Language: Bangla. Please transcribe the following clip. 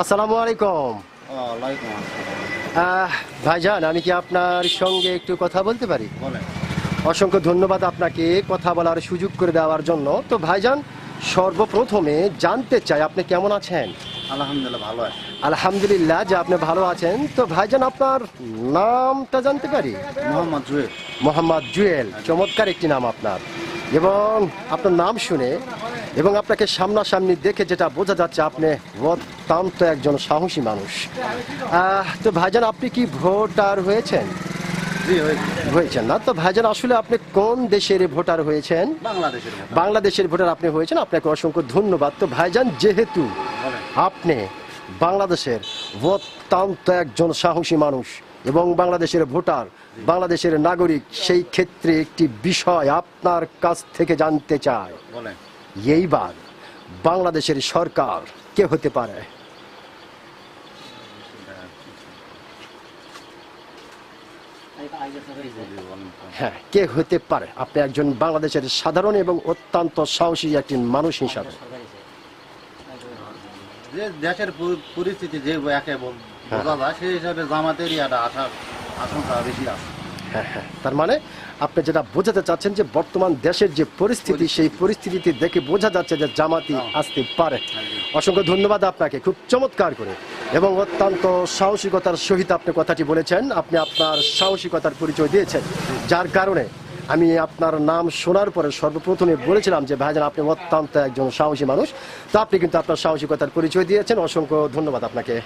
আসসালামু আলাইকুম ওয়ালাইকুম ভাইজান আমি কি আপনার সঙ্গে একটু কথা বলতে পারি? অসংখ্য ধন্যবাদ আপনাকে কথা বলার সুযোগ করে দেওয়ার জন্য। তো ভাইজান সর্বপ্রথমে জানতে চাই আপনি কেমন আছেন? আলহামদুলিল্লাহ ভালো আছে। আলহামদুলিল্লাহ যে আপনি ভালো আছেন। তো ভাইজান আপনার নামটা জানতে পারি? মোহাম্মদ জুয়েল। মোহাম্মদ জুয়েল চমৎকার একটি নাম আপনার। এবং আপনার নাম শুনে এবং আপনাকে সামনাসামনি দেখে যেটা বোঝা যাচ্ছে আপনি অত্যন্ত একজন সাহসী মানুষ। তো ভাইজান আপনি কি ভোটার হয়েছেন? হয়েছেন না। তো ভাইজান আসলে আপনি কোন দেশের ভোটার হয়েছেন? বাংলাদেশের ভোটার আপনি হয়েছেন। আপনাকে অসংখ্য ধন্যবাদ। তো ভাইজান যেহেতু আপনি বাংলাদেশের অত্যন্ত একজন সাহসী মানুষ এবং বাংলাদেশের ভোটার বাংলাদেশের নাগরিক সেই ক্ষেত্রে একটি বিষয় আপনার কাছ থেকে জানতে চায় এইবার বাংলাদেশের সরকার কে হতে পারে। হ্যাঁ কে হতে পারে? আপনি একজন বাংলাদেশের সাধারণ এবং অত্যন্ত সাহসী একটি মানুষ হিসাবে। যে দেশের পরিস্থিতি যে একে বল- বোঝা যায় সেই হিসাবে জামাতের ইয়াটা আসার আশঙ্কা বেশি আছে। হ্যাঁ হ্যাঁ। তার মানে আপনি যেটা বোঝাতে চাচ্ছেন যে বর্তমান দেশের যে পরিস্থিতি সেই পরিস্থিতিতে দেখে বোঝা যাচ্ছে যে জামাতি আসতে পারে। অসংখ্য ধন্যবাদ আপনাকে খুব চমৎকার করে। এবং অত্যন্ত সাহসিকতার সহিত আপনি কথাটি বলেছেন। আপনি আপনার সাহসিকতার পরিচয় দিয়েছেন যার কারণে আমি আপনার নাম শোনার পরে সর্বপ্রথমে বলেছিলাম যে, ভাইজান, আপনি অত্যন্ত একজন সাহসী মানুষ। তো আপনি কিন্তু আপনার সাহসিকতার পরিচয় দিয়েছেন। অসংখ্য ধন্যবাদ আপনাকে।